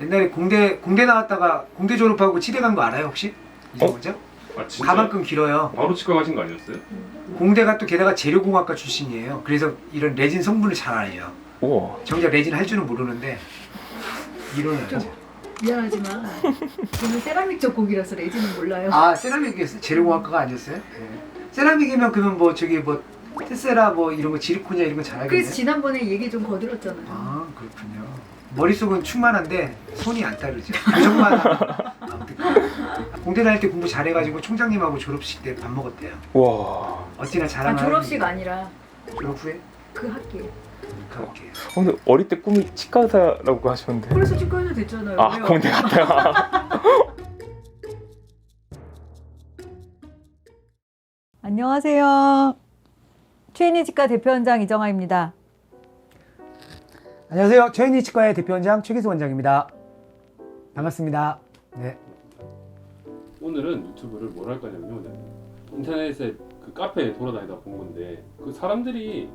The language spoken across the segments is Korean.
옛날에 공대 공대 나왔다가 공대 졸업하고 치대 간 거 알아요 혹시? 이정호죠? 아 진짜? 가만큼 길어요. 바로 치과 가신 거 아니었어요? 공대가 또 게다가 재료공학과 출신이에요. 그래서 이런 레진 성분을 잘 알아요. 우와. 정작 레진 할 줄은 모르는데 이론을 좀- 알죠. 미안하지만 저는 세라믹 전공이라서 레진은 몰라요. 아 세라믹이었어요? 재료공학과가 아니었어요? 네. 세라믹이면 그러면 뭐 저기 뭐 테세라 뭐 이런 거 지르코냐 이런 거 잘 알겠네. 그래서 지난번에 얘기 좀 거들었잖아요. 아 그렇군요. 머릿속은 충만한데 손이 안 따르죠. 아무튼 공대 다닐 때 공부 잘해가지고 총장님하고 졸업식 때 밥 먹었대요. 우와. 어찌나 아, 자랑하는 졸업식 아니라 졸업 후에 그 학기에. 그렇게 어, 근데 어릴 때 꿈이 치과 의사라고 하셨는데. 그래서 치과에서 됐잖아요. 아, 왜요? 공대 갔다가. 안녕하세요. 최인희 치과 대표원장 이정아입니다. 안녕하세요. 최인희 치과의 대표원장 최기수 원장입니다. 반갑습니다. 네. 오늘은 유튜브를 뭘 할 거냐면요. 인터넷에 그 카페에 돌아다니다 본 건데 그 사람들이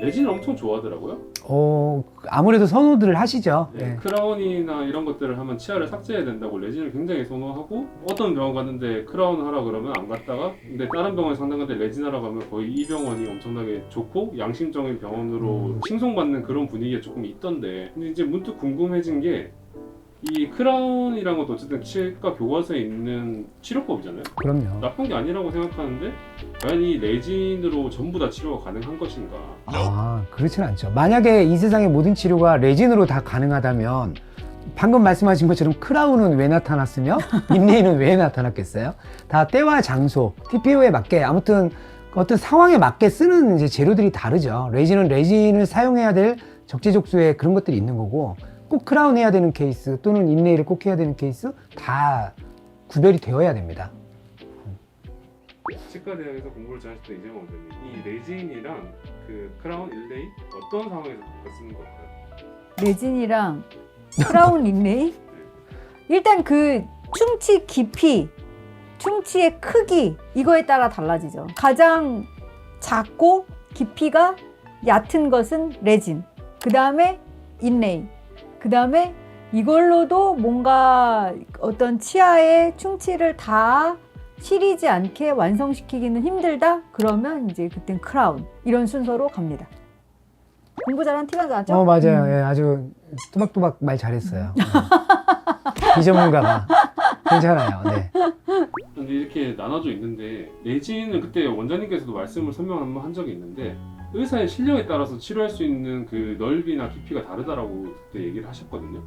레진을 엄청 좋아하더라고요. 어 아무래도 선호들을 하시죠. 네, 크라운이나 이런 것들을 하면 치아를 삭제해야 된다고 레진을 굉장히 선호하고 어떤 병원 갔는데 크라운 하라 그러면 안 갔다가 근데 다른 병원 상담 갔는데 레진 하라 가면 거의 이 병원이 엄청나게 좋고 양심적인 병원으로 음. 칭송받는 그런 분위기가 조금 있던데 근데 이제 문득 궁금해진 게 이 크라운이란 것도 어쨌든 치과 교과서에 있는 치료법이잖아요. 그럼요. 나쁜 게 아니라고 생각하는데 과연 이 레진으로 전부 다 치료가 가능한 것인가? 아 그렇진 않죠. 만약에 이 세상의 모든 치료가 레진으로 다 가능하다면 방금 말씀하신 것처럼 크라운은 왜 나타났으며 인레이는 왜 나타났겠어요? 다 때와 장소, TPO에 맞게 아무튼 어떤 상황에 맞게 쓰는 이제 재료들이 다르죠. 레진은 레진을 사용해야 될 적재적소에 그런 것들이 있는 거고 꼭 크라운 해야 되는 케이스 또는 인레이를 꼭 해야 되는 케이스 다 구별이 되어야 됩니다. 치과 대학에서 공부를 잘 하실 때 이재명 원장님 이 레진이랑 그 크라운 일레이 어떤 상황에서 바꿔 쓰는 걸까요? 레진이랑 크라운 인레이? 일단 그 충치 깊이, 충치의 크기 이거에 따라 달라지죠. 가장 작고 깊이가 얕은 것은 레진. 그 다음에 인레이. 그 다음에 이걸로도 뭔가 어떤 치아의 충치를 다 시리지 않게 완성시키기는 힘들다? 그러면 이제 그땐 크라운. 이런 순서로 갑니다. 공부 잘한 티가 나죠? 어 맞아요. 음. 예, 아주 또박또박 말 잘했어요. 네. 비전문가가 괜찮아요. 네. 근데 이렇게 나눠져 있는데 레진은 그때 원장님께서도 말씀을 설명 한번 한 적이 있는데 의사의 실력에 따라서 치료할 수 있는 그 넓이나 깊이가 다르다라고 그때 얘기를 하셨거든요.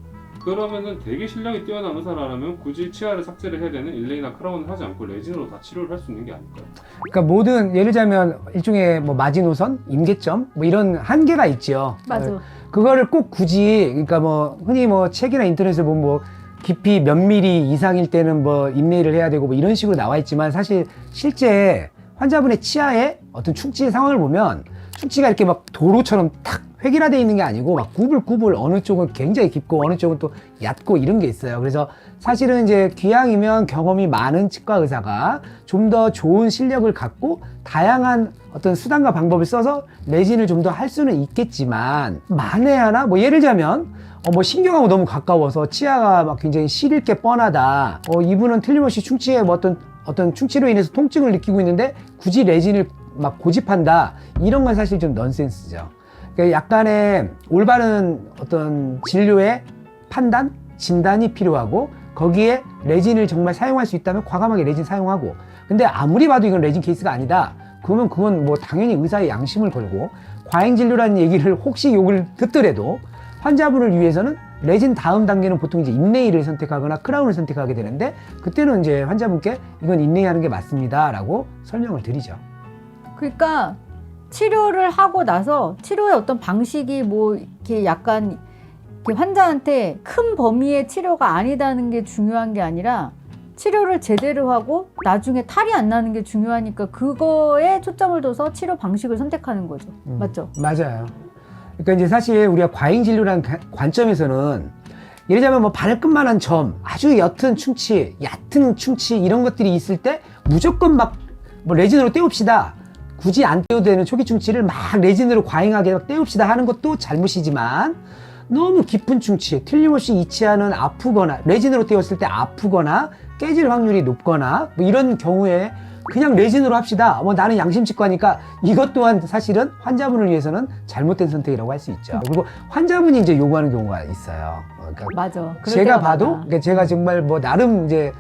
그러면은 되게 실력이 뛰어난 의사라면 굳이 치아를 삭제를 해야 되는 일레이나 크라운을 하지 않고 레진으로 다 치료를 할 수 있는 게 아닐까요? 그러니까 모든 예를 들자면 일종의 뭐 마지노선, 임계점 뭐 이런 한계가 있죠. 맞아. 어, 그거를 꼭 굳이 그러니까 뭐 흔히 뭐 책이나 인터넷에 보면 뭐 깊이 몇 미리 이상일 때는 뭐 인레이를 해야 되고 뭐 이런 식으로 나와 있지만 사실 실제 환자분의 치아에 어떤 충치 상황을 보면 충치가 이렇게 막 도로처럼 탁 획일화 되어 있는 게 아니고 막 구불구불 어느 쪽은 굉장히 깊고 어느 쪽은 또 얕고 이런 게 있어요. 그래서 사실은 이제 귀향이면 경험이 많은 치과 의사가 좀 더 좋은 실력을 갖고 다양한 어떤 수단과 방법을 써서 레진을 좀 더 할 수는 있겠지만 만에 하나 뭐 예를 들자면 어 뭐 신경하고 너무 가까워서 치아가 막 굉장히 시릴 게 뻔하다. 어 이분은 틀림없이 충치에 뭐 어떤 어떤 충치로 인해서 통증을 느끼고 있는데 굳이 레진을 막 고집한다. 이런 건 사실 좀 넌센스죠. 그러니까 약간의 올바른 어떤 진료의 판단, 진단이 필요하고 거기에 레진을 정말 사용할 수 있다면 과감하게 레진 사용하고 근데 아무리 봐도 이건 레진 케이스가 아니다. 그러면 그건 뭐 당연히 의사의 양심을 걸고 과잉 진료라는 얘기를 혹시 욕을 듣더라도 환자분을 위해서는 레진 다음 단계는 보통 이제 인레이를 선택하거나 크라운을 선택하게 되는데 그때는 이제 환자분께 이건 인레이 하는 게 맞습니다라고 설명을 드리죠. 그러니까 치료를 하고 나서 치료의 어떤 방식이 뭐 이렇게 약간 이렇게 환자한테 큰 범위의 치료가 아니다는 게 중요한 게 아니라 치료를 제대로 하고 나중에 탈이 안 나는 게 중요하니까 그거에 초점을 둬서 치료 방식을 선택하는 거죠. 음. 맞죠? 맞아요. 그러니까 이제 사실 우리가 과잉 진료라는 가- 관점에서는 예를 들자면 뭐 바늘끝만한 점, 아주 옅은 충치, 얕은 충치 이런 것들이 있을 때 무조건 막 뭐 레진으로 떼웁시다. 굳이 안 떼어도 되는 초기 충치를 막 레진으로 과잉하게 막 떼웁시다 하는 것도 잘못이지만 너무 깊은 충치, 틀림없이 이 치아는 아프거나 레진으로 떼었을 때 아프거나 깨질 확률이 높거나 뭐 이런 경우에 그냥 레진으로 합시다. 뭐 나는 양심치과니까 이것 또한 사실은 환자분을 위해서는 잘못된 선택이라고 할 수 있죠. 그리고 환자분이 이제 요구하는 경우가 있어요. 어, 그러니까 맞아. 제가 봐도. 그러니까 제가 정말 뭐 나름 이제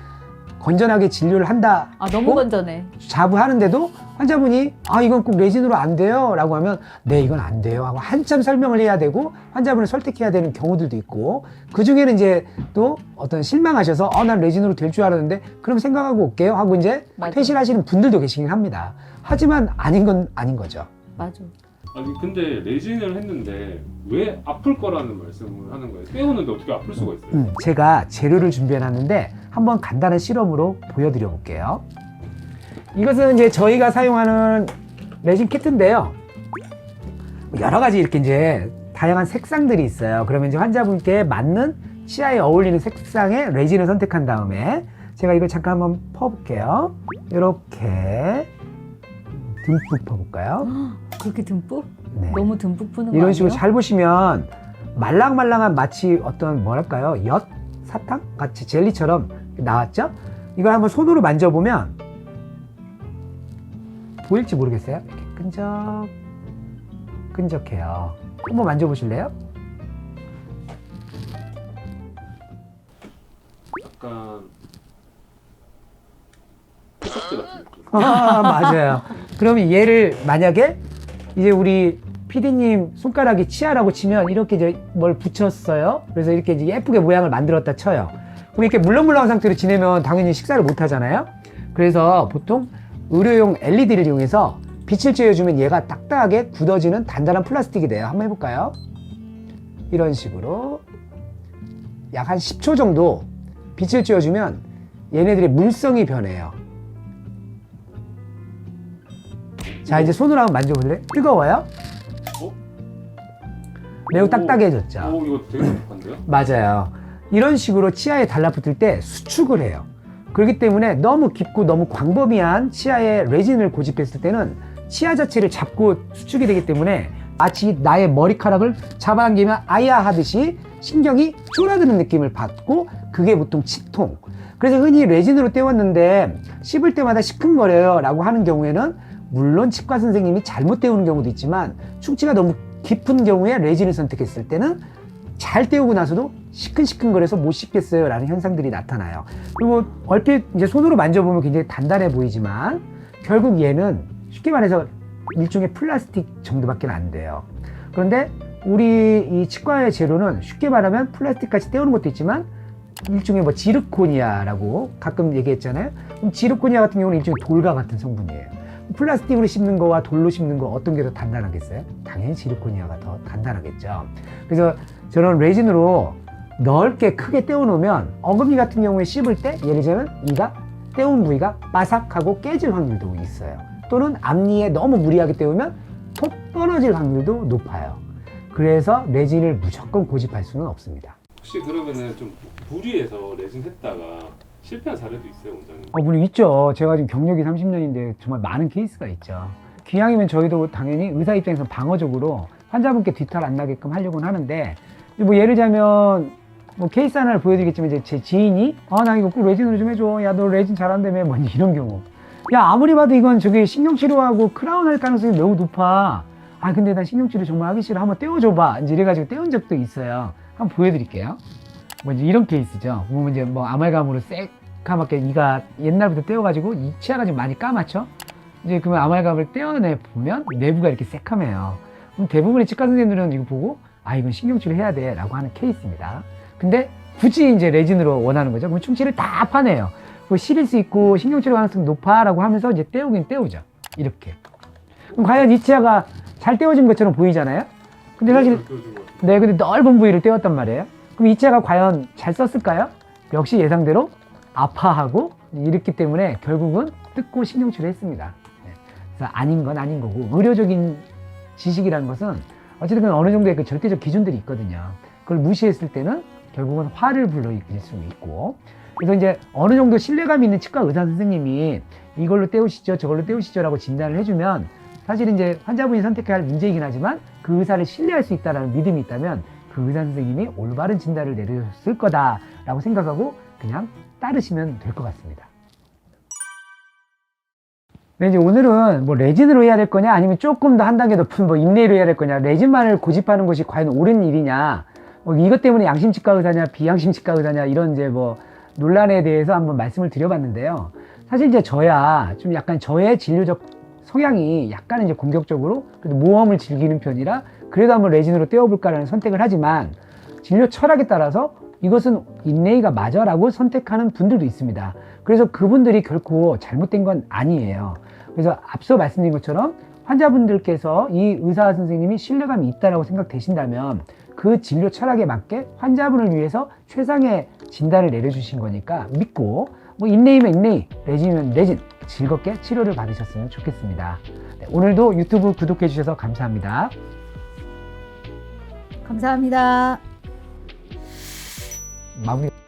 건전하게 진료를 한다. 아 너무 건전해. 자부하는데도 환자분이 아 이건 꼭 레진으로 안 돼요. 라고 하면 네 이건 안 돼요. 하고 한참 설명을 해야 되고 환자분을 설득해야 되는 경우들도 있고 그 중에는 이제 또 어떤 실망하셔서 어 난 레진으로 될 줄 알았는데 그럼 생각하고 올게요. 하고 이제 맞아. 퇴실하시는 분들도 계시긴 합니다. 하지만 아닌 건 아닌 거죠. 맞아. 아니 근데 레진을 했는데 왜 아플 거라는 말씀을 하는 거예요? 떼우는데 어떻게 아플 수가 있어요? 음, 제가 재료를 준비해 놨는데 한번 간단한 실험으로 보여드려 볼게요. 이것은 이제 저희가 사용하는 레진 키트인데요. 여러 가지 이렇게 이제 다양한 색상들이 있어요. 그러면 이제 환자분께 맞는 치아에 어울리는 색상의 레진을 선택한 다음에 제가 이걸 잠깐 한번 퍼볼게요. 이렇게 듬뿍 퍼볼까요? 그렇게 듬뿍? 네. 너무 듬뿍 푸는 거 이런 식으로 아니에요? 잘 보시면 말랑말랑한 마치 어떤 뭐랄까요 엿 사탕 같이 젤리처럼 나왔죠? 이걸 한번 손으로 만져보면 보일지 모르겠어요. 이렇게 끈적 끈적해요. 한번 만져보실래요? 약간 푸석지 같은 느낌. 아, 맞아요. 그러면 얘를 만약에 이제 우리 PD님 손가락이 치아라고 치면 이렇게 이제 뭘 붙였어요. 그래서 이렇게 이제 예쁘게 모양을 만들었다 쳐요. 그럼 이렇게 물렁물렁한 상태로 지내면 당연히 식사를 못 하잖아요. 그래서 보통 의료용 LED를 이용해서 빛을 쬐어주면 얘가 딱딱하게 굳어지는 단단한 플라스틱이 돼요. 한번 해볼까요? 이런 식으로 약 한 10초 정도 빛을 쬐어주면 얘네들의 물성이 변해요. 자 이제 손으로 한번 만져볼래? 뜨거워요? 어? 매우 오. 딱딱해졌죠. 오 이거 되게 독한데요? 맞아요. 이런 식으로 치아에 달라붙을 때 수축을 해요. 그렇기 때문에 너무 깊고 너무 광범위한 치아에 레진을 고집했을 때는 치아 자체를 잡고 수축이 되기 때문에 마치 나의 머리카락을 잡아당기면 아야 하듯이 신경이 쫄아드는 느낌을 받고 그게 보통 치통. 그래서 흔히 레진으로 떼웠는데 씹을 때마다 시큰거려요 라고 하는 경우에는 물론 치과 선생님이 잘못 떼우는 경우도 있지만 충치가 너무 깊은 경우에 레진을 선택했을 때는 잘 떼우고 나서도 시큰시큰거려서 못 씹겠어요 라는 현상들이 나타나요. 그리고 얼핏 이제 손으로 만져보면 굉장히 단단해 보이지만 결국 얘는 쉽게 말해서 일종의 플라스틱 정도밖에 안 돼요. 그런데 우리 이 치과의 재료는 쉽게 말하면 플라스틱 같이 떼우는 것도 있지만 일종의 뭐 지르코니아라고 가끔 얘기했잖아요. 그럼 지르코니아 같은 경우는 일종의 돌과 같은 성분이에요 플라스틱으로 씹는 거와 돌로 씹는 거 어떤 게 더 단단하겠어요? 당연히 지르코니아가 더 단단하겠죠. 그래서 저런 레진으로 넓게 크게 떼어 놓으면 어금니 같은 경우에 씹을 때 예를 들면 이가 떼운 부위가 바삭하고 깨질 확률도 있어요. 또는 앞니에 너무 무리하게 떼우면 톡 떨어질 확률도 높아요. 그래서 레진을 무조건 고집할 수는 없습니다. 혹시 그러면은 좀 무리해서 레진 했다가 실패한 사례도 있어요, 원장님? 어, 물론 있죠. 제가 지금 경력이 30년인데 정말 많은 케이스가 있죠. 기왕이면 저희도 당연히 의사 입장에서 방어적으로 환자분께 뒤탈 안 나게끔 하려고는 하는데 뭐 예를 들자면 뭐 케이스 하나를 보여드리겠지만 이제 제 지인이 아 나 이거 꼭 레진으로 좀 해줘. 야 너 레진 잘한다며 뭐 이런 경우. 야 아무리 봐도 이건 저기 신경치료하고 크라운 할 가능성이 매우 높아. 아 근데 난 신경치료 정말 하기 싫어. 한번 떼어줘봐. 이제 이래가지고 떼운 적도 있어요. 한번 보여드릴게요. 뭐 이제 이런 케이스죠. 보면 이제 뭐 아말감으로 새까맣게 이가 옛날부터 떼어가지고 이 치아가 좀 많이 까맣죠. 이제 그러면 아말감을 떼어내 보면 내부가 이렇게 새카매요. 그럼 대부분의 치과 선생님들은 이거 보고 아 이건 신경치료 해야 돼라고 하는 케이스입니다. 근데 굳이 이제 레진으로 원하는 거죠. 그럼 충치를 다 파내요. 그 시릴 수 있고 신경치료 가능성이 높아라고 하면서 이제 떼우긴 떼우죠. 이렇게. 그럼 과연 이 치아가 잘 떼어진 것처럼 보이잖아요. 근데 사실 거. 네, 근데 넓은 부위를 떼었단 말이에요. 그럼 이 치아가 과연 잘 썼을까요? 역시 예상대로 아파하고 이랬기 때문에 결국은 뜯고 신경치료 했습니다. 네. 그래서 아닌 건 아닌 거고 의료적인 지식이라는 것은 어쨌든 어느 정도의 그 절대적 기준들이 있거든요. 그걸 무시했을 때는 결국은 화를 불러일으킬 수 있고 그래서 이제 어느 정도 신뢰감 있는 치과 의사 선생님이 이걸로 떼우시죠, 저걸로 떼우시죠라고 진단을 해주면 사실 이제 환자분이 선택해야 할 문제이긴 하지만 그 의사를 신뢰할 수 있다는 믿음이 있다면 그 의사 선생님이 올바른 진단을 내렸을 거다라고 생각하고 그냥 따르시면 될 것 같습니다. 네, 이제 오늘은 뭐 레진으로 해야 될 거냐 아니면 조금 더 한 단계 높은 뭐 인내로 해야 될 거냐 레진만을 고집하는 것이 과연 옳은 일이냐 뭐 이것 때문에 양심치과 의사냐 비양심치과 의사냐 이런 이제 뭐 논란에 대해서 한번 말씀을 드려봤는데요. 사실 이제 저야 좀 약간 저의 진료적 성향이 약간 이제 공격적으로 그래도 모험을 즐기는 편이라 그래도 한번 레진으로 떼어볼까라는 선택을 하지만 진료 철학에 따라서 이것은 인레이가 맞아라고 선택하는 분들도 있습니다. 그래서 그분들이 결코 잘못된 건 아니에요. 그래서 앞서 말씀드린 것처럼 환자분들께서 이 의사 선생님이 신뢰감이 있다라고 생각되신다면 그 진료 철학에 맞게 환자분을 위해서 최상의 진단을 내려주신 거니까 믿고 뭐 인레이면 인레이, 레진이면 레진 즐겁게 치료를 받으셨으면 좋겠습니다. 네, 오늘도 유튜브 구독해 주셔서 감사합니다. 감사합니다. 마무리.